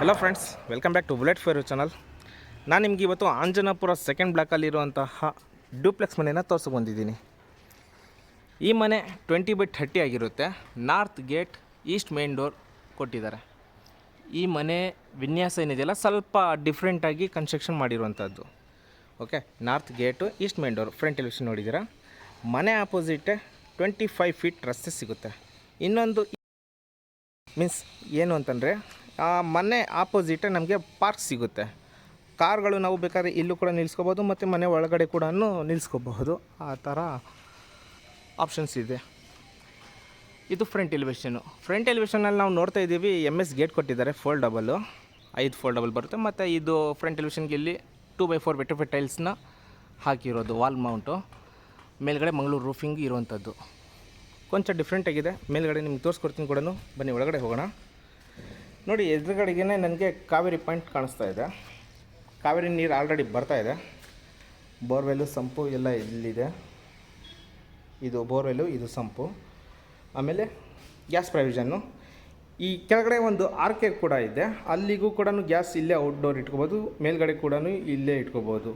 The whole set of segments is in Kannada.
Hello friends welcome back to bullet fair channel ನಾನು ನಿಮ್ಗೆ ಇವತ್ತು ಆಂಜನಾಪುರ ಸೆಕೆಂಡ್ ಬ್ಲಾಕಲ್ಲಿರುವಂತಹ ಡ್ಯೂಪ್ಲೆಕ್ಸ್ ಮನೆಯನ್ನು ತೋರಿಸಿ ಬಂದಿದ್ದೀನಿ ಈ ಮನೆ ಟ್ವೆಂಟಿ ಬೈ ಥರ್ಟಿ ಆಗಿರುತ್ತೆ. North gate east main door ಕೊಟ್ಟಿದ್ದಾರೆ. ಈ ಮನೆ ವಿನ್ಯಾಸ ಏನಿದೆಯಲ್ಲ, ಸ್ವಲ್ಪ ಡಿಫ್ರೆಂಟಾಗಿ ಕನ್ಸ್ಟ್ರಕ್ಷನ್ ಮಾಡಿರುವಂಥದ್ದು okay north gate east main door front elevation ನೋಡಿದ್ದೀರಾ? ಮನೆ ಆಪೋಸಿಟೆ ಟ್ವೆಂಟಿ ಫೈವ್ ಫೀಟ್ ರಸ್ತೆ ಸಿಗುತ್ತೆ. ಇನ್ನೊಂದು ಮೀನ್ಸ್ ಏನು ಅಂತಂದರೆ ಮನೆ ಆಪೋಸಿಟ್ ನಮಗೆ ಪಾರ್ಕ್ ಸಿಗುತ್ತೆ. ಕಾರ್ಗಳು ನಾವು ಬೇಕಾದ್ರೆ ಇಲ್ಲೂ ಕೂಡ ನಿಲ್ಲಿಸ್ಕೋಬೋದು ಮತ್ತು ಮನೆ ಒಳಗಡೆ ಕೂಡ ನಿಲ್ಸ್ಕೋಬಹುದು. ಆ ಥರ ಆಪ್ಷನ್ಸ್ ಇದೆ. ಇದು ಫ್ರಂಟ್ ಎಲಿವೇಷನು ಫ್ರಂಟ್ ಎಲಿವೇಷನಲ್ಲಿ ನಾವು ನೋಡ್ತಾ ಇದ್ದೀವಿ ಎಂ ಎಸ್ ಗೇಟ್ ಕೊಟ್ಟಿದ್ದಾರೆ ಫೋಲ್ಡಬಲ್ಲು ಐದು ಫೋಲ್ಡಬಲ್ ಬರುತ್ತೆ, ಮತ್ತು ಇದು ಫ್ರಂಟ್ ಎಲಿವೇಷನ್ಗೆ ಇಲ್ಲಿ two by four vitrified ಟೈಲ್ಸ್ನ ಹಾಕಿರೋದು ವಾಲ್ ಮೌಂಟು ಮೇಲ್ಗಡೆ ಮಂಗಳೂರು ರೂಫಿಂಗ್ ಇರುವಂಥದ್ದು. ಕೊಂಚ ಡಿಫ್ರೆಂಟಾಗಿದೆ ಮೇಲ್ಗಡೆ ನಿಮ್ಗೆ ತೋರಿಸ್ಕೊಡ್ತೀನಿ ಕೂಡ ಬನ್ನಿ, ಒಳಗಡೆ ಹೋಗೋಣ. ನೋಡಿ ಎದುರುಗಡೆಗೆ ನನಗೆ ಕಾವೇರಿ ಪಾಯಿಂಟ್ ಕಾಣಿಸ್ತಾ ಇದೆ. ಕಾವೇರಿ ನೀರು ಆಲ್ರೆಡಿ ಬರ್ತಾ ಇದೆ. ಬೋರ್ವೆಲ್ಲು ಸಂಪು ಎಲ್ಲ ಇಲ್ಲಿದೆ. ಇದು ಬೋರ್ವೆಲ್ಲು, ಇದು ಸಂಪು. ಆಮೇಲೆ ಗ್ಯಾಸ್ ಪ್ರಾವಿಷನ್ನು. ಈ ಕೆಳಗಡೆ ಒಂದು ಆರ್ಕೆ ಕೂಡ ಇದೆ. ಅಲ್ಲಿಗೂ ಕೂಡ ಗ್ಯಾಸ್ ಇಲ್ಲೇ ಔಟ್ಡೋರ್ ಇಟ್ಕೋಬೋದು. ಮೇಲ್ಗಡೆ ಕೂಡ ಇಲ್ಲೇ ಇಟ್ಕೋಬೋದು.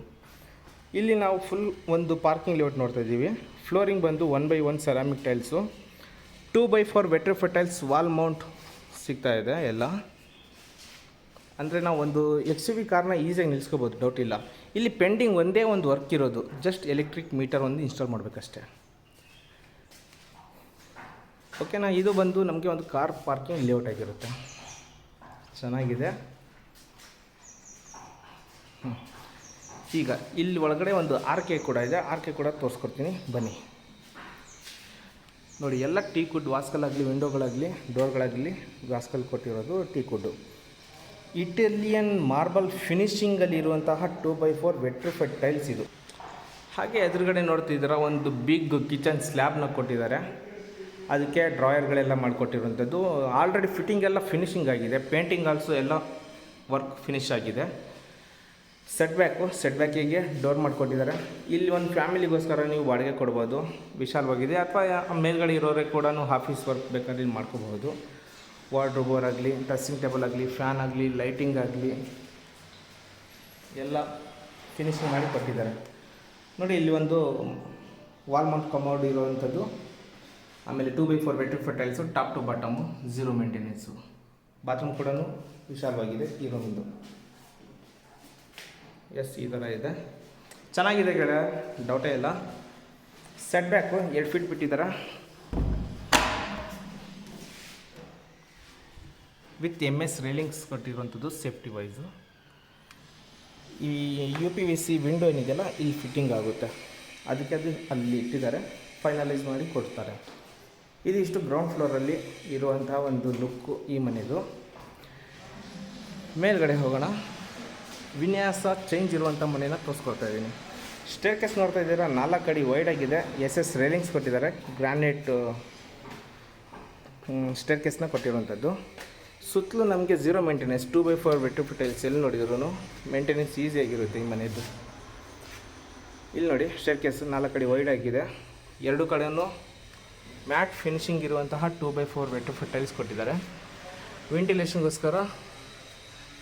ಇಲ್ಲಿ ನಾವು ಫುಲ್ ಒಂದು ಪಾರ್ಕಿಂಗ್ ಲೇಔಟ್ ನೋಡ್ತಾ ಇದ್ದೀವಿ. ಫ್ಲೋರಿಂಗ್ ಬಂದು one by one ceramic tiles two by four better tiles wall mount ಸಿಗ್ತಾ ಇದೆ ಎಲ್ಲ. ಅಂದರೆ ನಾವು ಒಂದು ಎಕ್ಸ್ ವಿ ಕಾರ್ನ ಈಸಿಯಾಗಿ ನಿಲ್ಲಿಸ್ಕೋಬೋದು ಡೌಟ್ ಇಲ್ಲ. ಇಲ್ಲಿ ಪೆಂಡಿಂಗ್ ಒಂದೇ ಒಂದು ವರ್ಕ್ ಇರೋದು ಜಸ್ಟ್ ಎಲೆಕ್ಟ್ರಿಕ್ ಮೀಟರ್ ಒಂದು ಇನ್ಸ್ಟಾಲ್ ಮಾಡಬೇಕಷ್ಟೇ. ಓಕೆನಾ ಇದು ಬಂದು ನಮಗೆ ಒಂದು ಕಾರ್ ಪಾರ್ಕಿಂಗ್ ಲೇಔಟ್ ಆಗಿರುತ್ತೆ. ಚೆನ್ನಾಗಿದೆ. ಈಗ, ಇಲ್ಲಿ ಒಳಗಡೆ ಒಂದು ಆರ್ ಕೆ ಕೂಡ ಇದೆ ಆರ್ ಕೆ ಕೂಡ ತೋರಿಸ್ಕೊಡ್ತೀನಿ, ಬನ್ನಿ. ನೋಡಿ, ಎಲ್ಲ ಟೀ ಕುಡ್ ವಾಸ್ಕಲ್ಲಾಗಲಿ, ವಿಂಡೋಗಳಾಗಲಿ, ಡೋರ್ಗಳಾಗಲಿ ವಾಸ್ಕಲ್ ಕೊಟ್ಟಿರೋದು ಟೀ ಕುಡ್ಡು. ಇಟಾಲಿಯನ್ ಮಾರ್ಬಲ್ ಫಿನಿಶಿಂಗಲ್ಲಿ ಇರುವಂತಹ two by four vitrified tiles ಇದು. ಹಾಗೆ ಎದುರುಗಡೆ ನೋಡ್ತಿದ್ದೀರ ಒಂದು ಬಿಗ್ ಕಿಚನ್ ಸ್ಲ್ಯಾಬ್ನ ಕೊಟ್ಟಿದ್ದಾರೆ. ಅದಕ್ಕೆ ಡ್ರಾಯರ್ಗಳೆಲ್ಲ ಮಾಡಿಕೊಟ್ಟಿರುವಂಥದ್ದು. ಆಲ್ರೆಡಿ ಫಿಟ್ಟಿಂಗ್ ಎಲ್ಲ ಫಿನಿಶಿಂಗ್ ಆಗಿದೆ. ಪೇಂಟಿಂಗ್ ಆಲ್ಸೋ ಎಲ್ಲ ವರ್ಕ್ ಫಿನಿಶ್ ಆಗಿದೆ. ಸೆಟ್ ಬ್ಯಾಕು ಸೆಟ್ ಬ್ಯಾಕಿಗೆ ಡೋರ್ ಮಾಡಿಕೊಟ್ಟಿದ್ದಾರೆ. ಇಲ್ಲಿ ಒಂದು ಫ್ಯಾಮಿಲಿಗೋಸ್ಕರ ನೀವು ಬಾಡಿಗೆ ಕೊಡ್ಬೋದು, ವಿಶಾಲವಾಗಿದೆ. ಅಥವಾ ಮೇಲ್ಗಡೆ ಇರೋರೆ ಕೂಡ ಆಫೀಸ್ ವರ್ಕ್ ಬೇಕಾದ್ರೆ ಇಲ್ಲಿ ಮಾಡ್ಕೋಬಹುದು. ವಾರ್ಡ್ರೋಬೋರ್ ಆಗಲಿ ಡ್ರೆಸ್ಸಿಂಗ್ ಟೇಬಲ್ ಆಗಲಿ ಫ್ಯಾನ್ ಆಗಲಿ ಲೈಟಿಂಗ್ ಆಗಲಿ, ಎಲ್ಲ ಫಿನಿಶಿಂಗ್ ಮಾಡಿ ಕೊಟ್ಟಿದ್ದಾರೆ. ನೋಡಿ, ಇಲ್ಲಿ ಒಂದು ವಾಲ್ ಮೌಂಟ್ ಕಮೋಡ್ ಇರುವಂಥದ್ದು. ಆಮೇಲೆ two by four bedroom four tiles top to bottom zero maintenance bathroom ಕೂಡ ವಿಶಾಲವಾಗಿದೆ ಈ ರೂಮಿಂದು ಎಸ್ ಈ ಥರ ಇದೆ. ಚೆನ್ನಾಗಿದೆ ಗೆಳೆಯ ಡೌಟೇ ಇಲ್ಲ. ಸೆಟ್ ಬ್ಯಾಕು ಎರಡು ಫೀಟ್ ಬಿಟ್ಟಿದ್ದಾರೆ ವಿತ್ ಎಂ ಎಸ್ ರೇಲಿಂಗ್ಸ್ ಕೊಟ್ಟಿರುವಂಥದ್ದು ಸೇಫ್ಟಿ ವೈಸು ಈ U P V C window ಏನಿದೆಯಲ್ಲ, ಇಲ್ಲಿ ಫಿಟ್ಟಿಂಗ್ ಆಗುತ್ತೆ. ಅದಕ್ಕೆ ಅದು ಅಲ್ಲಿ ಇಟ್ಟಿದ್ದಾರೆ ಫೈನಲೈಸ್ ಮಾಡಿ ಕೊಡ್ತಾರೆ. ಇದಿಷ್ಟು ಗ್ರೌಂಡ್ ಫ್ಲೋರಲ್ಲಿ ಇರುವಂಥ ಒಂದು ಲುಕ್ಕು ಈ ಮನೆದು. ಮೇಲ್ಗಡೆ ಹೋಗೋಣ. ವಿನ್ಯಾಸ ಚೇಂಜ್ ಇರುವಂಥ ಮನೆಯನ್ನು ತೋರಿಸ್ಕೊಳ್ತಾ ಇದ್ದೀನಿ. ಸ್ಟೇರ್ ಕೇಸ್ ನೋಡ್ತಾ ಇದ್ದೀರಾ? ನಾಲ್ಕು ಅಡಿ ವೈಡ್ ಆಗಿದೆ. ಎಸ್ ಎಸ್ ರೇಲಿಂಗ್ಸ್ ಕೊಟ್ಟಿದ್ದಾರೆ. ಗ್ರಾನೈಟ್ ಸ್ಟೇರ್ ಕೇಸ್ನ ಕೊಟ್ಟಿರುವಂಥದ್ದು ಸುತ್ತಲೂ ನಮಗೆ zero maintenance two by four vitrified tiles ಎಲ್ಲಿ ನೋಡಿದ್ರು ಮೇಂಟೆನೆನ್ಸ್ ಈಸಿಯಾಗಿರುತ್ತೆ ಈ ಮನೆಯದು ಇಲ್ಲಿ ನೋಡಿ ಸ್ಟೇರ್ ಕೇಸ್ ನಾಲ್ಕು ಅಡಿ ವೈಡ್ ಆಗಿದೆ. ಎರಡು ಕಡೆಯೂ ಮ್ಯಾಟ್ ಫಿನಿಶಿಂಗ್ ಇರುವಂತಹ two by four vitrified tiles ಕೊಟ್ಟಿದ್ದಾರೆ. ವೆಂಟಿಲೇಷನ್ಗೋಸ್ಕರ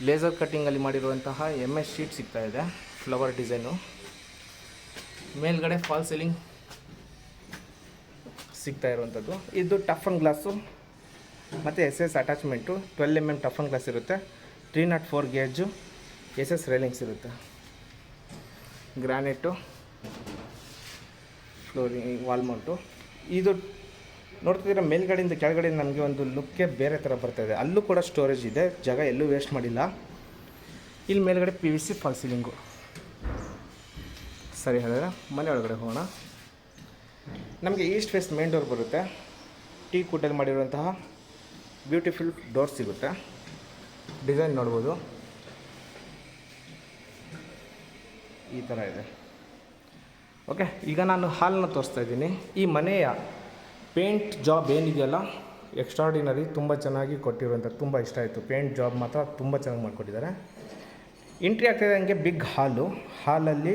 ಲೇಸರ್ ಕಟ್ಟಿಂಗಲ್ಲಿ ಮಾಡಿರುವಂತಹ ಎಂ ಎಸ್ ಶೀಟ್ ಸಿಗ್ತಾ ಇದೆ ಫ್ಲವರ್ ಡಿಸೈನು ಮೇಲ್ಗಡೆ ಫಾಲ್ ಸೀಲಿಂಗ್ ಸಿಗ್ತಾ ಇರುವಂಥದ್ದು. ಇದು ಟಫನ್ ಗ್ಲಾಸು ಮತ್ತು S S attachment twelve M M tough glass ಇರುತ್ತೆ. Three nought four gauge S S railings ಇರುತ್ತೆ. ಗ್ರಾನೈಟು ಫ್ಲೋರಿಂಗ್ ವಾಲ್ಮೌಂಟು ಇದು ನೋಡ್ತಿದ್ದೀರ, ಮೇಲ್ಗಡೆಯಿಂದ ಕೆಳಗಡೆ ನಮಗೆ ಒಂದು ಲುಕ್ಕೇ ಬೇರೆ ಥರ ಬರ್ತಾಯಿದೆ ಅಲ್ಲೂ ಕೂಡ ಸ್ಟೋರೇಜ್ ಇದೆ, ಜಾಗ ಎಲ್ಲೂ ವೇಸ್ಟ್ ಮಾಡಿಲ್ಲ. ಇಲ್ಲಿ ಮೇಲ್ಗಡೆ P V C false ceiling ಸರಿ ಹೇಳಿದ್ರೆ ಮನೆ ಒಳಗಡೆ ಹೋಗೋಣ. ನಮಗೆ ಈಸ್ಟ್ ವೆಸ್ಟ್ ಮೇನ್ ಡೋರ್ ಬರುತ್ತೆ. ಟೀ ಕುಡ್ಡಲ್ಲಿ ಮಾಡಿರುವಂತಹ ಬ್ಯೂಟಿಫುಲ್ ಡೋರ್ ಸಿಗುತ್ತೆ. ಡಿಸೈನ್ ನೋಡ್ಬೋದು. ಈ ಥರ ಇದೆ. ಓಕೆ ಈಗ ನಾನು ಹಾಲನ್ನ ತೋರಿಸ್ತಾ ಇದ್ದೀನಿ. ಈ ಮನೆಯ ಪೇಂಟ್ ಜಾಬ್ ಏನಿದೆಯಲ್ಲ ಎಕ್ಸ್ಟ್ರಾಡಿನರಿ ತುಂಬ ಚೆನ್ನಾಗಿ ಕೊಟ್ಟಿರುವಂಥ ತುಂಬ ಇಷ್ಟ ಆಯಿತು. ಪೇಂಟ್ ಜಾಬ್ ಮಾತ್ರ ತುಂಬ ಚೆನ್ನಾಗಿ ಮಾಡಿಕೊಟ್ಟಿದ್ದಾರೆ. ಎಂಟ್ರಿ ಆಗ್ತಾಯಿದೆ ಹಂಗೆ ಬಿಗ್ ಹಾಲು ಹಾಲಲ್ಲಿ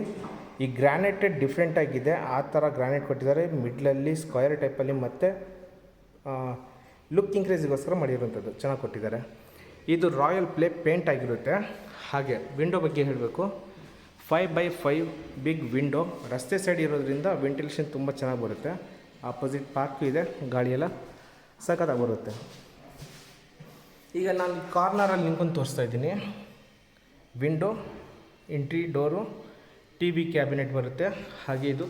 ಈ ಗ್ರಾನೈಟೆಡ್ ಡಿಫ್ರೆಂಟ್ ಆಗಿದೆ. ಆ ಥರ ಗ್ರಾನೈಟ್ ಕೊಟ್ಟಿದ್ದಾರೆ. ಮಿಡ್ಲಲ್ಲಿ ಸ್ಕ್ವಯರ್ ಟೈಪಲ್ಲಿ ಮತ್ತು ಲುಕ್ ಇನ್ಕ್ರೀಸಿಗೋಸ್ಕರ ಮಾಡಿರುವಂಥದ್ದು. ಚೆನ್ನಾಗಿ ಕೊಟ್ಟಿದ್ದಾರೆ. ಇದು ರಾಯಲ್ ಪ್ಲೇ ಪೇಂಟ್ ಆಗಿರುತ್ತೆ. ಹಾಗೆ ವಿಂಡೋ ಬಗ್ಗೆ ಹೇಳಬೇಕು. Five by five big window ರಸ್ತೆ ಸೈಡ್ ಇರೋದ್ರಿಂದ ವೆಂಟಿಲೇಷನ್ ತುಂಬ ಚೆನ್ನಾಗಿ ಬರುತ್ತೆ. ಆಪೋಸಿಟ್ ಪಾರ್ಕು ಇದೆ, ಗಾಳಿಯೆಲ್ಲ ಸಖತ್ತಾಗಿ ಬರುತ್ತೆ. ಈಗ ನಾನು ಕಾರ್ನರಲ್ಲಿ ನಿಂತ್ಕೊಂಡು ತೋರಿಸ್ತಾ ಇದ್ದೀನಿ. Window entry door T V cabinet ಬರುತ್ತೆ. ಹಾಗೆ ಇದು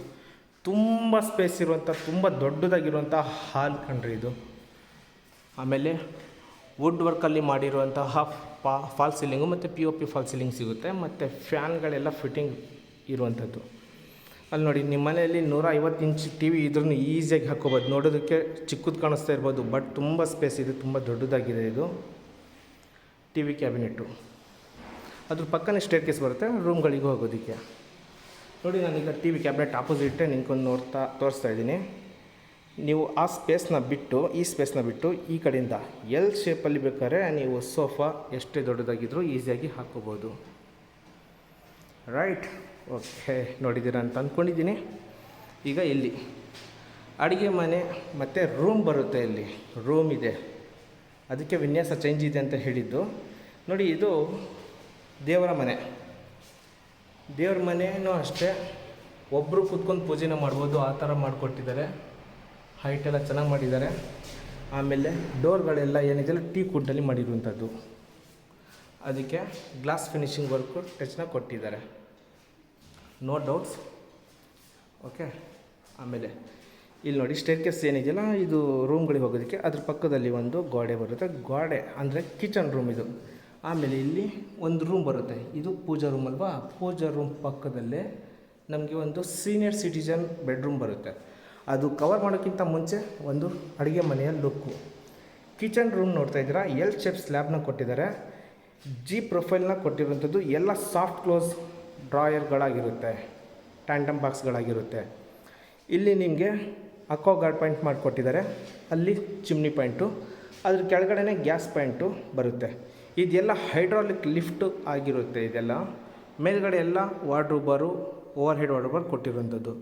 ತುಂಬ ಸ್ಪೇಸ್ ಇರುವಂಥ ತುಂಬ ದೊಡ್ಡದಾಗಿರುವಂಥ ಹಾಲ್ ಕಣ್ರಿ ಇದು. ಆಮೇಲೆ ವುಡ್ ವರ್ಕಲ್ಲಿ ಮಾಡಿರುವಂತಹ ಫಾಲ್ ಸೀಲಿಂಗು ಮತ್ತು P O P false ceiling ಸಿಗುತ್ತೆ. ಮತ್ತು ಫ್ಯಾನ್ಗಳೆಲ್ಲ ಫಿಟ್ಟಿಂಗ್ ಇರುವಂಥದ್ದು ಅಲ್ಲಿ ನೋಡಿ ನಿಮ್ಮ ಮನೆಯಲ್ಲಿ ನೂರ ಐವತ್ತು ಇಂಚ್ ಟಿ ವಿ ಇದ್ರೂ ಈಸಿಯಾಗಿ ಹಾಕ್ಕೋಬೋದು. ನೋಡೋದಕ್ಕೆ ಚಿಕ್ಕದು ಕಾಣಿಸ್ತಾ ಇರ್ಬೋದು, ಬಟ್ ತುಂಬ ಸ್ಪೇಸ್ ಇದೆ, ತುಂಬ ದೊಡ್ಡದಾಗಿದೆ ಇದು. ಟಿ ವಿ ಕ್ಯಾಬಿನೆಟ್ಟು ಅದ್ರ ಪಕ್ಕನೇ ಸ್ಟೇರ್ ಕೇಸ್ ಬರುತ್ತೆ, ರೂಮ್ಗಳಿಗೂ ಹೋಗೋದಕ್ಕೆ. ನೋಡಿ, ನಾನೀಗ ಟಿ ವಿ ಕ್ಯಾಬಿನೆಟ್ ಆಪೋಸಿಟ್ಟೇ ನಿಂತ್ಕೊಂಡು ನೋಡ್ತಾ, ತೋರಿಸ್ತಾ ಇದ್ದೀನಿ. ನೀವು ಆ ಸ್ಪೇಸ್ನ ಬಿಟ್ಟು, ಈ ಸ್ಪೇಸ್ನ ಬಿಟ್ಟು ಈ ಕಡೆಯಿಂದ ಎಲ್ ಶೇಪಲ್ಲಿ ಬೇಕಾದ್ರೆ ನೀವು ಸೋಫಾ ಎಷ್ಟೇ ದೊಡ್ಡದಾಗಿದ್ದರೂ ಈಸಿಯಾಗಿ ಹಾಕ್ಕೋಬೋದು. ರೈಟ್. ಓಕೆ, ನೋಡಿದ್ದೀರಾ ಅಂತ ಅಂದ್ಕೊಂಡಿದ್ದೀನಿ. ಈಗ ಇಲ್ಲಿ ಅಡುಗೆ ಮನೆ ಮತ್ತು ರೂಮ್ ಬರುತ್ತೆ ಇಲ್ಲಿ. ರೂಮ್ ಇದೆ. ಅದಕ್ಕೆ ವಿನ್ಯಾಸ ಚೇಂಜ್ ಇದೆ ಅಂತ ಹೇಳಿದ್ದು. ನೋಡಿ, ಇದು ದೇವರ ಮನೆ. ದೇವ್ರ ಮನೆಯೂ ಅಷ್ಟೇ. ಒಬ್ಬರು ಕೂತ್ಕೊಂಡು ಪೂಜೆನ ಮಾಡ್ಬೋದು, ಆ ಥರ ಮಾಡಿಕೊಟ್ಟಿದ್ದಾರೆ. ಹೈಟ್ ಎಲ್ಲ ಚೆನ್ನಾಗಿ ಮಾಡಿದ್ದಾರೆ. ಆಮೇಲೆ ಡೋರ್ಗಳೆಲ್ಲ ಏನಿದೆಯಲ್ಲ ಟೀ ಕುಡ್ಡಲ್ಲಿ ಮಾಡಿರುವಂಥದ್ದು. ಅದಕ್ಕೆ ಗ್ಲಾಸ್ ಫಿನಿಶಿಂಗ್ ವರ್ಕು ಟಚ್ನ ಕೊಟ್ಟಿದ್ದಾರೆ. ನೋ ಡೌಟ್ಸ್ ಓಕೆ ಆಮೇಲೆ ಇಲ್ಲಿ ನೋಡಿ ಸ್ಟೇರ್ ಕೇಸ್ ಏನಿದೆಯಲ್ಲ, ಇದು ರೂಮ್ಗಳಿಗೆ ಹೋಗೋದಕ್ಕೆ ಅದ್ರ ಪಕ್ಕದಲ್ಲಿ ಒಂದು ಗೋಡೆ ಬರುತ್ತೆ. ಗೋಡೆ ಅಂದರೆ ಕಿಚನ್ ರೂಮ್ ಇದು. ಆಮೇಲೆ ಇಲ್ಲಿ ಒಂದು ರೂಮ್ ಬರುತ್ತೆ. ಇದು ಪೂಜಾ ರೂಮ್ ಅಲ್ವಾ? ಪೂಜಾ ರೂಮ್ ಪಕ್ಕದಲ್ಲೇ ನಮಗೆ ಒಂದು ಸೀನಿಯರ್ ಸಿಟಿಜನ್ ಬೆಡ್ರೂಮ್ ಬರುತ್ತೆ. ಅದು ಕವರ್ ಮಾಡೋಕ್ಕಿಂತ ಮುಂಚೆ ಒಂದು ಅಡುಗೆ ಮನೆಯ ಲುಕ್ಕು ಕಿಚನ್ ರೂಮ್ ನೋಡ್ತಾ ಇದ್ದೀರಾ? ಎಲ್ ಶೇಪ್ ಸ್ಲ್ಯಾಬ್ನ ಕೊಟ್ಟಿದ್ದಾರೆ. ಜಿ ಪ್ರೊಫೈಲ್ನ ಕೊಟ್ಟಿರುವಂಥದ್ದು ಎಲ್ಲ ಸಾಫ್ಟ್ ಕ್ಲೋಸ್ ಡ್ರಾಯರ್ಗಳಾಗಿರುತ್ತೆ, ಟ್ಯಾಂಡಮ್ ಬಾಕ್ಸ್ಗಳಾಗಿರುತ್ತೆ. ಇಲ್ಲಿ ನಿಮಗೆ ಅಕ್ಕೋ ಗಾರ್ಡ್ ಪಾಯಿಂಟ್ ಮಾಡಿಕೊಟ್ಟಿದ್ದಾರೆ. ಅಲ್ಲಿ ಚಿಮ್ನಿ ಪಾಯಿಂಟು, ಅದ್ರ ಕೆಳಗಡೆನೇ ಗ್ಯಾಸ್ ಪಾಯಿಂಟು ಬರುತ್ತೆ. ಇದೆಲ್ಲ ಹೈಡ್ರಾಲಿಕ್ ಲಿಫ್ಟು ಆಗಿರುತ್ತೆ ಇದೆಲ್ಲ. ಮೇಲ್ಗಡೆ ಎಲ್ಲ ವಾರ್ಡ್ರೂಬರು ಓವರ್ ಹೆಡ್ ವಾರ್ಡ್ರೂಬರ್ ಕೊಟ್ಟಿರುವಂಥದ್ದು.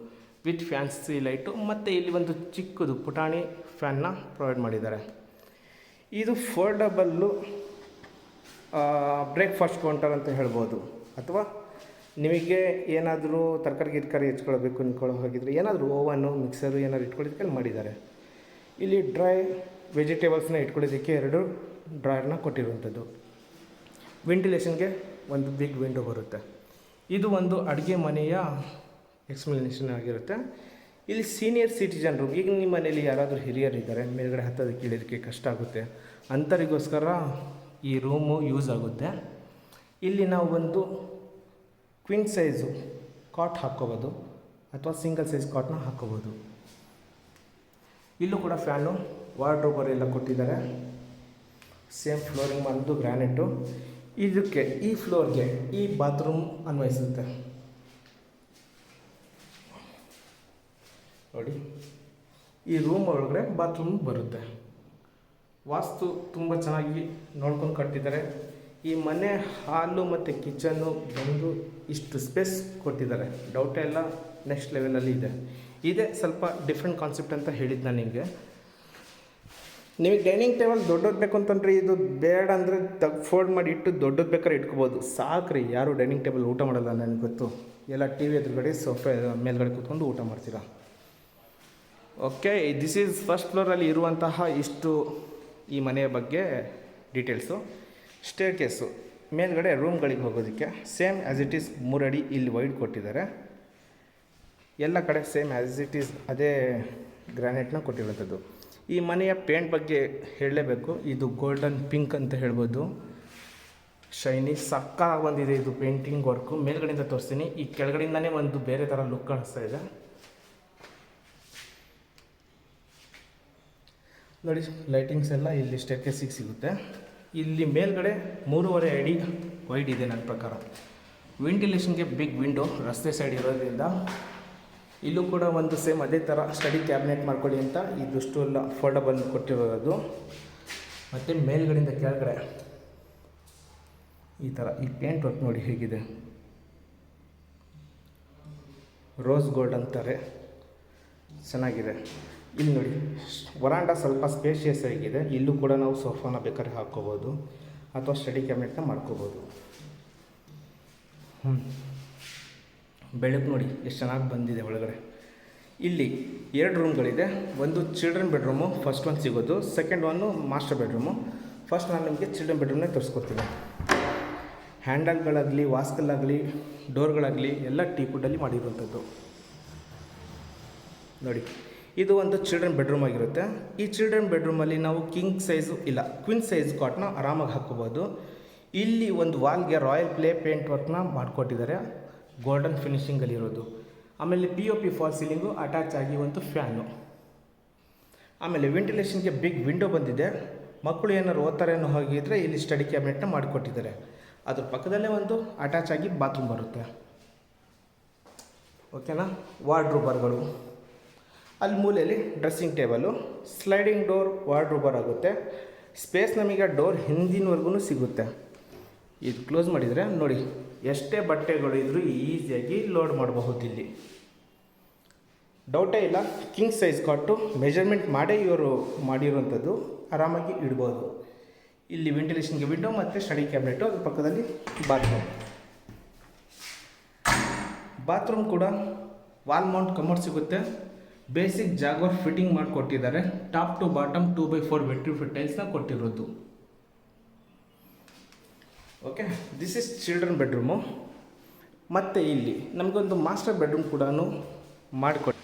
ವಿತ್ ಫ್ಯಾನ್ಸಿ ಲೈಟು ಮತ್ತು ಇಲ್ಲಿ ಒಂದು ಚಿಕ್ಕದು ಪುಟಾಣಿ ಫ್ಯಾನ್ನ ಪ್ರೊವೈಡ್ ಮಾಡಿದ್ದಾರೆ. ಇದು ಫೋಲ್ಡಬಲ್ಲು ಬ್ರೇಕ್ಫಾಸ್ಟ್ ಕೌಂಟರ್ ಅಂತ ಹೇಳ್ಬೋದು. ಅಥವಾ ನಿಮಗೆ ಏನಾದರೂ ತರಕಾರಿ, ಗಿರ್ಕಾರಿ ಹೆಚ್ಕೊಳ್ಬೇಕು ಅಂದ್ಕೊಳ್ಳೋ ಹೋಗಿದ್ರೆ ಏನಾದರೂ ಓವನು, ಮಿಕ್ಸರು ಏನಾದ್ರು ಇಟ್ಕೊಳ್ಳೋದಕ್ಕೆ ಮಾಡಿದ್ದಾರೆ. ಇಲ್ಲಿ ಡ್ರೈ ವೆಜಿಟೇಬಲ್ಸ್ನ ಇಟ್ಕೊಳ್ಳೋದಕ್ಕೆ ಎರಡು ಡ್ರಾಯರ್ನ ಕೊಟ್ಟಿರುವಂಥದ್ದು. ವೆಂಟಿಲೇಷನ್ಗೆ ಒಂದು ಬಿಗ್ ವಿಂಡೋ ಬರುತ್ತೆ. ಇದು ಒಂದು ಅಡುಗೆ ಮನೆಯ ಎಕ್ಸ್ಪ್ಲನೇಷನ್ ಆಗಿರುತ್ತೆ. ಇಲ್ಲಿ ಸೀನಿಯರ್ ಸಿಟಿಜನ್ ರೂಮ್ ಈಗ ನಿಮ್ಮ ಮನೇಲಿ ಯಾರಾದರೂ ಹಿರಿಯರಿದ್ದಾರೆ, ಮೇಲ್ಗಡೆ ಹತ್ತೋದಕ್ಕೆ ಇಳಿಯೋದಕ್ಕೆ ಕಷ್ಟ ಆಗುತ್ತೆ. ಅಂಥರಿಗೋಸ್ಕರ ಈ ರೂಮು ಯೂಸ್ ಆಗುತ್ತೆ. ಇಲ್ಲಿ ನಾವು ಒಂದು ಕ್ವಿನ್ ಸೈಜು ಕಾಟ್ ಹಾಕ್ಕೋಬೋದು ಅಥವಾ ಸಿಂಗಲ್ ಸೈಜ್ ಕಾಟ್ನ ಹಾಕ್ಕೋಬೋದು. ಇಲ್ಲೂ ಕೂಡ ಫ್ಯಾನು ವಾರ್ಡ್ರೋಬರ್ ಎಲ್ಲ ಕೊಟ್ಟಿದ್ದಾರೆ. ಸೇಮ್ ಫ್ಲೋರಿಂಗ್ ಬಂದು ಗ್ರ್ಯಾನೆಟು ಇದಕ್ಕೆ ಈ ಫ್ಲೋರ್ಗೆ ಈ ಬಾತ್ರೂಮ್ ಅನ್ವಯಿಸುತ್ತೆ. ನೋಡಿ, ಈ ರೂಮ್ ಒಳಗಡೆ ಬಾತ್ರೂಮ್ ಬರುತ್ತೆ. ವಾಸ್ತು ತುಂಬ ಚೆನ್ನಾಗಿ ನೋಡ್ಕೊಂಡು ಕಟ್ಟಿದ್ದಾರೆ. ಈ ಮನೆ, ಹಾಲು ಮತ್ತು ಕಿಚನ್ನು ಬಂದು ಇಷ್ಟು ಸ್ಪೇಸ್ ಕೊಟ್ಟಿದ್ದಾರೆ. ಡೌಟ್ ಎಲ್ಲ ನೆಕ್ಸ್ಟ್ ಲೆವೆಲಲ್ಲಿ ಇದೆ. ಇದೇ ಸ್ವಲ್ಪ ಡಿಫ್ರೆಂಟ್ ಕಾನ್ಸೆಪ್ಟ್ ಅಂತ ಹೇಳಿದ್ದು ನಾನು ನಿಮಗೆ. ನಿಮಗೆ ಡೈನಿಂಗ್ ಟೇಬಲ್ ದೊಡ್ಡದು ಬೇಕು ಅಂತಂದ್ರೆ ಇದು ಬೇಡ ಅಂದರೆ ತಗ್ ಫೋಲ್ಡ್ ಮಾಡಿ ಇಟ್ಟು ದೊಡ್ಡದು ಬೇಕಾದ್ರೆ ಇಟ್ಕೋಬೋದು. ಸಾಕ್ರಿ, ಯಾರು ಡೈನಿಂಗ್ ಟೇಬಲ್ ಊಟ ಮಾಡಲ್ಲ ನನಗೆ ಗೊತ್ತು. ಎಲ್ಲ ಟಿ ವಿ ಎದುರುಗಡೆ ಸೋಫೆ ಮೇಲ್ಗಡೆ ಕೂತ್ಕೊಂಡು ಊಟ ಮಾಡ್ತೀರಾ? ಓಕೆ ದಿಸ್ ಈಸ್ ಫಸ್ಟ್ ಫ್ಲೋರಲ್ಲಿ ಇರುವಂತಹ ಇಷ್ಟು ಈ ಮನೆಯ ಬಗ್ಗೆ ಡೀಟೇಲ್ಸು ಸ್ಟೇರ್ ಕೇಸು ಮೇಲ್ಗಡೆ ರೂಮ್ಗಳಿಗೆ ಹೋಗೋದಕ್ಕೆ ಸೇಮ್ ಆ್ಯಸ್ ಇಟ್ ಈಸ್ ಮೂರಡಿ ಇಲ್ಲಿ ವೈಡ್ ಕೊಟ್ಟಿದ್ದಾರೆ. ಎಲ್ಲ ಕಡೆ ಸೇಮ್ ಆ್ಯಸ್ ಇಟ್ ಈಸ್ ಅದೇ ಗ್ರಾನೈಟ್ನ ಕೊಟ್ಟಿರುವಂಥದ್ದು. ಈ ಮನೆಯ ಪೇಂಟ್ ಬಗ್ಗೆ ಹೇಳಲೇಬೇಕು. ಇದು ಗೋಲ್ಡನ್ ಪಿಂಕ್ ಅಂತ ಹೇಳ್ಬೋದು. ಶೈನಿ ಸಕ್ಕಾಗಿ ಬಂದಿದೆ ಇದು ಪೇಂಟಿಂಗ್ ವರ್ಕು ಮೇಲ್ಗಡೆಯಿಂದ ತೋರಿಸ್ತೀನಿ. ಈ ಕೆಳಗಡೆಯಿಂದನೇ ಒಂದು ಬೇರೆ ಥರ ಲುಕ್ ಕಾಣಿಸ್ತಾ ಇದೆ. ನೋಡಿ ಲೈಟಿಂಗ್ಸ್ ಎಲ್ಲ ಇಲ್ಲಿ ಸ್ಟೆರ್ಕೇಸಿಗೆ ಸಿಗುತ್ತೆ. ಇಲ್ಲಿ ಮೇಲ್ಗಡೆ ಮೂರುವರೆ ಅಡಿ ವೈಡ್ ಇದೆ ನನ್ನ ಪ್ರಕಾರ. ವೆಂಟಿಲೇಷನ್ಗೆ ಬಿಗ್ ವಿಂಡೋ ರಸ್ತೆ ಸೈಡ್ ಇರೋದ್ರಿಂದ ಇಲ್ಲೂ ಕೂಡ ಒಂದು ಸೇಮ್ ಅದೇ ಥರ ಸ್ಟಡಿ ಕ್ಯಾಬಿನೆಟ್ ಮಾಡ್ಕೊಳ್ಳಿ ಅಂತ ಇದಿಷ್ಟು ಎಲ್ಲ ಫೋಲ್ಡಬಲ್ ಕೊಟ್ಟಿರೋದು. ಮತ್ತು ಮೇಲ್ಗಡೆಯಿಂದ ಕೆಳಗಡೆ ಈ ಥರ ಈ ಪೇಂಟ್ ವರ್ಕ್ ನೋಡಿ ಹೇಗಿದೆ. ರೋಸ್ ಗೋಲ್ಡ್ ಅಂತಾರೆ. ಚೆನ್ನಾಗಿದೆ. ಇಲ್ಲಿ ನೋಡಿ, ವರಾಂಡ ಸ್ವಲ್ಪ ಸ್ಪೇಷಿಯಸ್ ಆಗಿದೆ. ಇಲ್ಲೂ ಕೂಡ ನಾವು ಸೋಫಾನ ಬೇಕಾದ್ರೆ ಹಾಕ್ಕೋಬೋದು ಅಥವಾ ಸ್ಟಡಿ ಕ್ಯಾಬಿನೆಟ್ನ ಮಾಡ್ಕೋಬೋದು. ಹ್ಞೂ ಬೆಳಕು ನೋಡಿ, ಎಷ್ಟು ಚೆನ್ನಾಗಿ ಬಂದಿದೆ ಒಳಗಡೆ. ಇಲ್ಲಿ ಎರಡು ರೂಮ್ಗಳಿದೆ ಒಂದು ಚಿಲ್ಡ್ರನ್ ಬೆಡ್ರೂಮು ಫಸ್ಟ್ ಒನ್ ಸಿಗೋದು. Second one master bedroom first ನಾನು ನಿಮಗೆ ಚಿಲ್ಡ್ರನ್ ಬೆಡ್ರೂಮ್ನೇ ತೋರಿಸ್ಕೊಡ್ತೀನಿ. ಹ್ಯಾಂಡಲ್ಗಳಾಗಲಿ ವಾಸ್ಕಲ್ಲಾಗಲಿ ಡೋರ್ಗಳಾಗಲಿ ಎಲ್ಲ ಟೀ ಫುಡ್ಡಲ್ಲಿ ಮಾಡಿರುವಂಥದ್ದು. ನೋಡಿ ಇದು ಒಂದು ಚಿಲ್ಡ್ರನ್ ಬೆಡ್ರೂಮ್ ಆಗಿರುತ್ತೆ. ಈ ಚಿಲ್ಡ್ರನ್ ಬೆಡ್ರೂಮಲ್ಲಿ ನಾವು ಕಿಂಗ್ ಸೈಜು ಇಲ್ಲ ಕ್ವಿನ್ ಸೈಜ್ ಕಾಟ್ನ ಆರಾಮಾಗಿ ಹಾಕ್ಕೋಬೋದು. ಇಲ್ಲಿ ಒಂದು ವಾಲ್ಗೆ ರಾಯಲ್ ಪ್ಲೇ ಪೇಂಟ್ ವರ್ಕ್ನ ಮಾಡಿಕೊಟ್ಟಿದ್ದಾರೆ. ಗೋಲ್ಡನ್ ಫಿನಿಷಿಂಗಲ್ಲಿರೋದು ಆಮೇಲೆ P O P false ceiling attach ಆಗಿ ಒಂದು ಫ್ಯಾನು ಆಮೇಲೆ ವೆಂಟಿಲೇಷನ್ಗೆ ಬಿಗ್ ವಿಂಡೋ ಬಂದಿದೆ. ಮಕ್ಕಳು ಏನಾರು ಓದ್ತಾರೆ ಅನ್ನೋ ಹೋಗಿದ್ರೆ ಇಲ್ಲಿ ಸ್ಟಡಿ ಕ್ಯಾಬಿನೆಟ್ನ ಮಾಡಿಕೊಟ್ಟಿದ್ದಾರೆ. ಅದ್ರ ಪಕ್ಕದಲ್ಲೇ ಒಂದು ಅಟ್ಯಾಚ್ ಆಗಿ ಬಾತ್ರೂಮ್ ಬರುತ್ತೆ. ಓಕೆನಾ ವಾರ್ಡ್ರೂಬರ್ಗಳು ಅಲ್ಲಿ ಮೂಲೆಯಲ್ಲಿ ಡ್ರೆಸ್ಸಿಂಗ್ ಟೇಬಲು ಸ್ಲೈಡಿಂಗ್ ಡೋರ್ ವಾರ್ಡ್ರೂಬರ್ ಆಗುತ್ತೆ. ಸ್ಪೇಸ್ ನಮಗೆ ಡೋರ್ ಹಿಂದಿನವರೆಗೂ ಸಿಗುತ್ತೆ. ಇದು ಕ್ಲೋಸ್ ಮಾಡಿದರೆ ನೋಡಿ, ಎಷ್ಟೇ ಬಟ್ಟೆಗಳು ಇದ್ದರೂ ಈಸಿಯಾಗಿ ಲೋಡ್ ಮಾಡಬಹುದು ಇಲ್ಲಿ. ಡೌಟೇ ಇಲ್ಲ ಕಿಂಗ್ ಸೈಜ್ ಕೊಟ್ಟು ಮೆಜರ್ಮೆಂಟ್ ಮಾಡೇ ಇವರು ಮಾಡಿರುವಂಥದ್ದು ಆರಾಮಾಗಿ ಇಡ್ಬೋದು. ಇಲ್ಲಿ ವೆಂಟಿಲೇಷನ್ಗೆ ವಿಂಡೋ ಮತ್ತು ಸ್ಟಡಿ ಕ್ಯಾಬಿನೆಟು ಅದ್ರ ಪಕ್ಕದಲ್ಲಿ ಬಾತ್ರೂಮ್ ಬಾತ್ರೂಮ್ ಕೂಡ ವಾಲ್ ಮೌಂಟ್ ಕಮೋಡ್ ಸಿಗುತ್ತೆ. ಬೇಸಿಕ್ ಜಾಗ್ವಾರ್ ಫಿಟ್ಟಿಂಗ್ ಮಾಡಿಕೊಟ್ಟಿದ್ದಾರೆ top to bottom two by four vitrified ಟೈಲ್ಸ್ನ ಕೊಟ್ಟಿರೋದು. Okay this is children bedroom ಮತ್ತು ಇಲ್ಲಿ ನಮಗೊಂದು ಮಾಸ್ಟರ್ ಬೆಡ್ರೂಮ್ ಕೂಡ ಮಾಡಿಕೊಟ್ಟು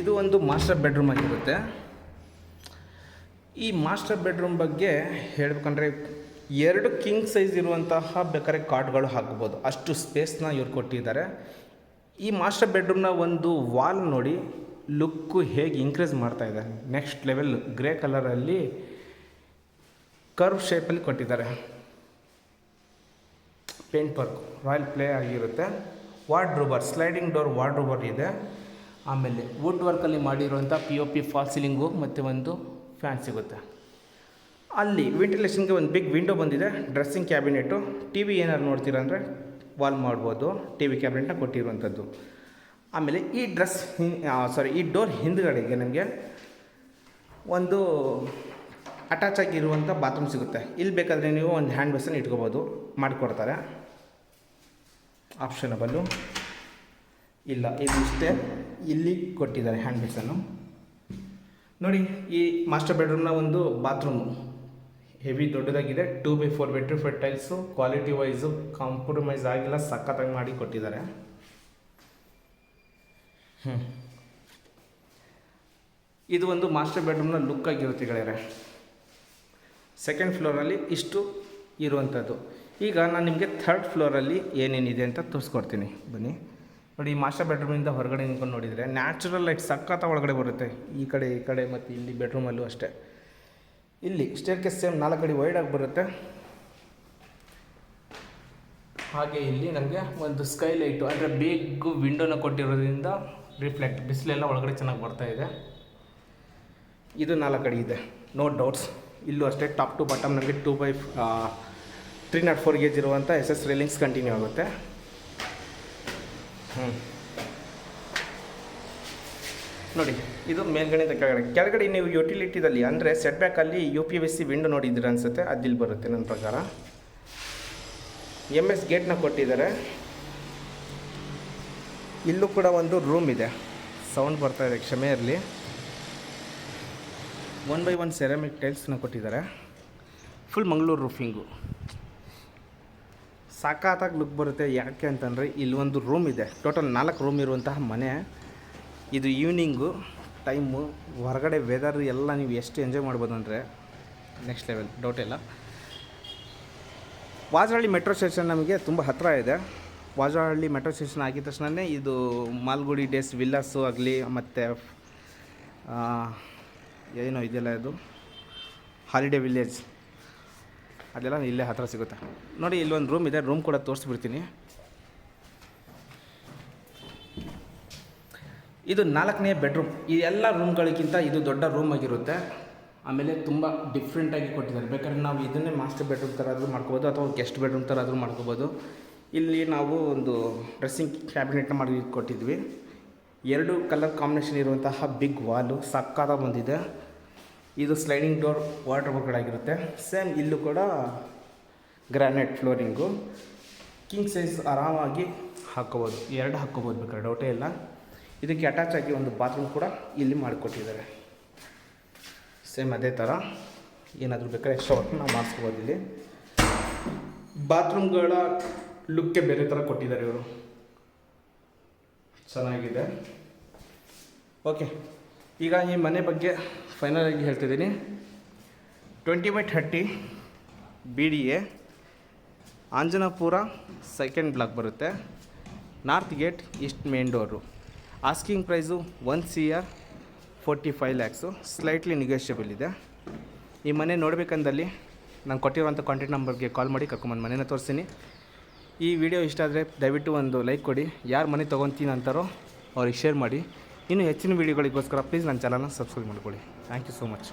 ಇದು ಒಂದು ಮಾಸ್ಟರ್ ಬೆಡ್ರೂಮ್ ಆಗಿರುತ್ತೆ. ಈ ಮಾಸ್ಟರ್ ಬೆಡ್ರೂಮ್ ಬಗ್ಗೆ ಹೇಳ್ಬೇಕಂದ್ರೆ ಎರಡು ಕಿಂಗ್ ಸೈಜ್ ಇರುವಂತಹ ಬೇಕಾದ್ರೆ ಕಾರ್ಡ್ಗಳು ಹಾಕ್ಬೋದು. ಅಷ್ಟು ಸ್ಪೇಸ್ನ ಇವ್ರು ಕೊಟ್ಟಿದ್ದಾರೆ. ಈ ಮಾಸ್ಟರ್ ಬೆಡ್ರೂಮ್ನ ಒಂದು ವಾಲ್ ನೋಡಿ ಲುಕ್ಕು ಹೇಗೆ ಇನ್ಕ್ರೀಸ್ ಮಾಡ್ತಾ ಇದೆ. ನೆಕ್ಸ್ಟ್ ಲೆವೆಲ್ ಗ್ರೇ ಕಲರಲ್ಲಿ ಕರ್ವ್ ಶೇಪಲ್ಲಿ ಕೊಟ್ಟಿದ್ದಾರೆ. ಪೇಂಟ್ ವರ್ಕ್ ರಾಯಲ್ ಪ್ಲೇ ಆಗಿರುತ್ತೆ. ವಾರ್ಡ್ರೂಬರ್ ಸ್ಲೈಡಿಂಗ್ ಡೋರ್ ವಾರ್ಡ್ರೂಬರ್ ಇದೆ. ಆಮೇಲೆ ವುಡ್ ವರ್ಕಲ್ಲಿ ಮಾಡಿರುವಂಥ P O P false ceiling ಮತ್ತು ಒಂದು ಫ್ಯಾನ್ ಸಿಗುತ್ತೆ. ಅಲ್ಲಿ ವೆಂಟಿಲೇಷನ್ಗೆ ಒಂದು ಬಿಗ್ ವಿಂಡೋ ಬಂದಿದೆ ಡ್ರೆಸ್ಸಿಂಗ್ ಕ್ಯಾಬಿನೆಟು ಟಿ ವಿ ಏನಾದ್ರು ನೋಡ್ತೀರಾ ಅಂದರೆ ವಾಲ್ ಮಾಡ್ಬೋದು ಟಿ ವಿ ಕ್ಯಾಬಿನೆಟ್ನ ಕೊಟ್ಟಿರುವಂಥದ್ದು. ಆಮೇಲೆ ಈ ಡ್ರೆಸ್ ಸಾರಿ ಈ ಡೋರ್ ಹಿಂದ್ಗಡೆಗೆ ನಮಗೆ ಒಂದು ಅಟ್ಯಾಚ್ ಆಗಿರುವಂಥ ಬಾತ್ರೂಮ್ ಸಿಗುತ್ತೆ. ಇಲ್ಲಿ ಬೇಕಾದರೆ ನೀವು ಒಂದು ಹ್ಯಾಂಡ್ ವಾಸನ್ನು ಇಟ್ಕೋಬೋದು, ಮಾಡಿಕೊಡ್ತಾರೆ. ಆಪ್ಷನಬಲ್ಲು ಇಲ್ಲ, ಇದು ಇಷ್ಟೇ. ಇಲ್ಲಿ ಕೊಟ್ಟಿದ್ದಾರೆ ಹ್ಯಾಂಡ್ ಬೇಸನ್ನು ನೋಡಿ, ಈ ಮಾಸ್ಟರ್ ಬೆಡ್ರೂಮ್ನ ಒಂದು ಬಾತ್ರೂಮು ಹೆವಿ ದೊಡ್ಡದಾಗಿದೆ two by four five tiles quality wise compromise ಆಗಿಲ್ಲ, ಸಖತ್ತಾಗಿ ಮಾಡಿ ಕೊಟ್ಟಿದ್ದಾರೆ. ಇದು ಒಂದು ಮಾಸ್ಟರ್ ಬೆಡ್ರೂಮ್ನ ಲುಕ್ ಆಗಿರುತ್ತೆ ಗೆಳೆಯರೆ. ಸೆಕೆಂಡ್ ಫ್ಲೋರಲ್ಲಿ ಇಷ್ಟು ಇರುವಂಥದ್ದು ಈಗ ನಾನು ನಿಮಗೆ ಥರ್ಡ್ ಫ್ಲೋರಲ್ಲಿ ಏನೇನಿದೆ ಅಂತ ತೋರಿಸ್ಕೊಡ್ತೀನಿ. ಬನ್ನಿ. ನೋಡಿ, ಈ ಮಾಸ್ಟರ್ ಬೆಡ್ರೂಮಿಂದ ಹೊರಗಡೆ ನಿಂತ್ಕೊಂಡು ನೋಡಿದರೆ ನ್ಯಾಚುರಲ್ ಲೈಟ್ ಸಖತ್ತ ಒಳಗಡೆ ಬರುತ್ತೆ. ಈ ಕಡೆ ಈ ಕಡೆ ಮತ್ತು ಇಲ್ಲಿ ಬೆಡ್ರೂಮಲ್ಲೂ ಅಷ್ಟೇ. ಇಲ್ಲಿ ಸ್ಟೇರ್ ಕೇಸ್ ಸೇಮ್ ನಾಲ್ಕು ಅಡಿ ವೈಡಾಗಿ ಬರುತ್ತೆ. ಹಾಗೆ ಇಲ್ಲಿ ನಮಗೆ ಒಂದು ಸ್ಕೈ ಲೈಟು ಅಂದರೆ ಬೇಗ ವಿಂಡೋನ ಕೊಟ್ಟಿರೋದ್ರಿಂದ ರಿಫ್ಲೆಕ್ಟ್ ಬಿಸಿಲೆಲ್ಲ ಒಳಗಡೆ ಚೆನ್ನಾಗಿ ಬರ್ತಾ ಇದೆ. ಇದು ನಾಲ್ಕು ಅಡಿ ಇದೆ ನೋ ಡೌಟ್ಸ್ ಇಲ್ಲೂ ಅಷ್ಟೇ ಟಾಪ್ ಟು ಬಾಟಮ್ ನಮಗೆ two by three naught four gauge ಇರುವಂಥ ಎಸ್ ಎಸ್ ರೇಲಿಂಗ್ಸ್ ಕಂಟಿನ್ಯೂ ಆಗುತ್ತೆ. ಹ್ಞೂ ನೋಡಿ, ಇದು ಮೇಲ್ಗಡೆ ಕೆಳಗಡೆ ಕೆಳಗಡೆ ನೀವು ಯುಟಿಲಿಟಿದಲ್ಲಿ ಅಂದರೆ set ಬ್ಯಾಕಲ್ಲಿ U P S C window ನೋಡಿದ್ದೀರ ಅನಿಸುತ್ತೆ ಅದಿಲ್ಲಿ ಬರುತ್ತೆ ನನ್ನ ಪ್ರಕಾರ. ಎಂ ಎಸ್ ಗೇಟ್ನ ಕೊಟ್ಟಿದ್ದಾರೆ. ಇಲ್ಲೂ ಕೂಡ ಒಂದು ರೂಮ್ ಇದೆ. ಸೌಂಡ್ ಬರ್ತಾ ಇದೆ, ಕ್ಷಮೆ ಇರಲಿ. ಒನ್ ಬೈ ಒನ್ ಸೆರಾಮಿಕ್ ಟೈಲ್ಸ್ನ ಕೊಟ್ಟಿದ್ದಾರೆ. ಫುಲ್ ಮಂಗಳೂರು ರೂಫಿಂಗು ಸಾಕಾತಾಗಿ ಲುಕ್ ಬರುತ್ತೆ, ಯಾಕೆ ಅಂತಂದರೆ ಇಲ್ಲಿ ಒಂದು ರೂಮ್ ಇದೆ. ಟೋಟಲ್ ನಾಲ್ಕು ರೂಮ್ ಇರುವಂತಹ ಮನೆ. ಇದು ಈವ್ನಿಂಗು ಟೈಮು ಹೊರಗಡೆ ವೆದರ್ ಎಲ್ಲ ನೀವು ಎಷ್ಟು ಎಂಜಾಯ್ ಮಾಡ್ಬೋದು ಅಂದರೆ ನೆಕ್ಸ್ಟ್ ಲೆವೆಲ್ ಡೌಟ್ ಇಲ್ಲ. ವಾಜರಹಳ್ಳಿ ಮೆಟ್ರೋ ಸ್ಟೇಷನ್ ನಮಗೆ ತುಂಬ ಹತ್ತಿರ ಇದೆ. ವಾಜರಹಳ್ಳಿ ಮೆಟ್ರೋ ಸ್ಟೇಷನ್ ಆಗಿದ ತಕ್ಷಣವೇ ಇದು ಮಾಲ್ಗುಡಿ ಡೇಸ್ ವಿಲ್ಲಾಸು ಆಗಲಿ, ಮತ್ತು ಏನೋ ಇದೆಲ್ಲ ಇದು ಹಾಲಿಡೇ ವಿಲೇಜ್ ಅದೆಲ್ಲ ಇಲ್ಲೇ ಹತ್ತಿರ ಸಿಗುತ್ತೆ. ನೋಡಿ, ಇಲ್ಲೊಂದು ರೂಮ್ ಇದೆ ರೂಮ್ ಕೂಡ ತೋರಿಸ್ಬಿಡ್ತೀನಿ. ಇದು ನಾಲ್ಕನೇ ಬೆಡ್ರೂಮ್ ಈ ಎಲ್ಲ ರೂಮ್ಗಳಿಗಿಂತ ಇದು ದೊಡ್ಡ ರೂಮ್ ಆಗಿರುತ್ತೆ. ಆಮೇಲೆ ತುಂಬ ಡಿಫ್ರೆಂಟಾಗಿ ಕೊಟ್ಟಿದ್ದಾರೆ. ಬೇಕಾದ್ರೆ ನಾವು ಇದನ್ನೇ ಮಾಸ್ಟರ್ ಬೆಡ್ರೂಮ್ ಥರ ಆದರೂ ಮಾಡ್ಕೋಬೋದು ಅಥವಾ ಗೆಸ್ಟ್ ಬೆಡ್ರೂಮ್ ಥರ ಆದರೂ ಮಾಡ್ಕೋಬೋದು. ಇಲ್ಲಿ ನಾವು ಒಂದು ಡ್ರೆಸ್ಸಿಂಗ್ ಕ್ಯಾಬಿನೆಟ್ನ ಮಾಡಿ ಕೊಟ್ಟಿದ್ವಿ. ಎರಡು ಕಲರ್ ಕಾಂಬಿನೇಷನ್ ಇರುವಂತಹ ಬಿಗ್ ವಾಲು ಸಕ್ಕಾದ ಬಂದಿದೆ. ಇದು ಸ್ಲೈಡಿಂಗ್ ಡೋರ್ ವಾಟರ್ ಆಗಿರುತ್ತೆ ಸೇಮ್ ಇಲ್ಲೂ ಕೂಡ ಗ್ರಾನೈಟ್ ಫ್ಲೋರಿಂಗು ಕಿಂಗ್ ಸೈಜ್ ಆರಾಮಾಗಿ ಹಾಕ್ಕೋಬೋದು. ಎರಡು ಹಾಕ್ಕೋಬೋದು ಬೇಕಾದ್ರೆ ಡೌಟೇ ಇಲ್ಲ. ಇದಕ್ಕೆ ಅಟ್ಯಾಚ್ ಆಗಿ ಒಂದು ಬಾತ್ರೂಮ್ ಕೂಡ ಇಲ್ಲಿ ಮಾಡಿಕೊಟ್ಟಿದ್ದಾರೆ. ಸೇಮ್ ಅದೇ ಥರ ಏನಾದರೂ ಬೇಕಾದ್ರೆ ವರ್ಕ್ ನಾವು ಮಾಡಿಸ್ಕೋಬೋದು ಇಲ್ಲಿ. ಬಾತ್ರೂಮ್ಗಳ ಲುಕ್ಕೆ ಬೇರೆ ಥರ ಕೊಟ್ಟಿದ್ದಾರೆ ಇವರು. ಚೆನ್ನಾಗಿದೆ. ಓಕೆ ಈಗ ಈ ಮನೆ ಬಗ್ಗೆ ಫೈನಲ್ ಆಗಿ ಹೇಳ್ತಿದ್ದೀನಿ. Twenty by thirty B D A Anjanapura second block ಬರುತ್ತೆ. North gate east main door asking price one C R forty five lakhs slightly negotiable ಇದೆ. ಈ ಮನೆ ನೋಡಬೇಕಂದಲ್ಲಿ ನಾನು ಕೊಟ್ಟಿರುವಂಥ ಕಾಂಟ್ಯಾಕ್ಟ್ ನಂಬರ್ಗೆ ಕಾಲ್ ಮಾಡಿ ಕರ್ಕೊಂಬಂದು ಮನೇನ ತೋರಿಸ್ತೀನಿ. ಈ ವಿಡಿಯೋ ಇಷ್ಟ ಆದರೆ ದಯವಿಟ್ಟು ಒಂದು ಲೈಕ್ ಕೊಡಿ. ಯಾರು ಮನೆ ತೊಗೊತೀನಿ ಅಂತಾರೋ ಅವ್ರಿಗೆ ಶೇರ್ ಮಾಡಿ. ಇನ್ನು ಹೆಚ್ಚಿನ ವೀಡಿಯೋಗಳಿಗೋಸ್ಕರ ಪ್ಲೀಸ್ ನನ್ನ ಚಾನಲ್ನ ಸಬ್ಸ್ಕ್ರೈಬ್ ಮಾಡ್ಕೊಳ್ಳಿ. Thank you so much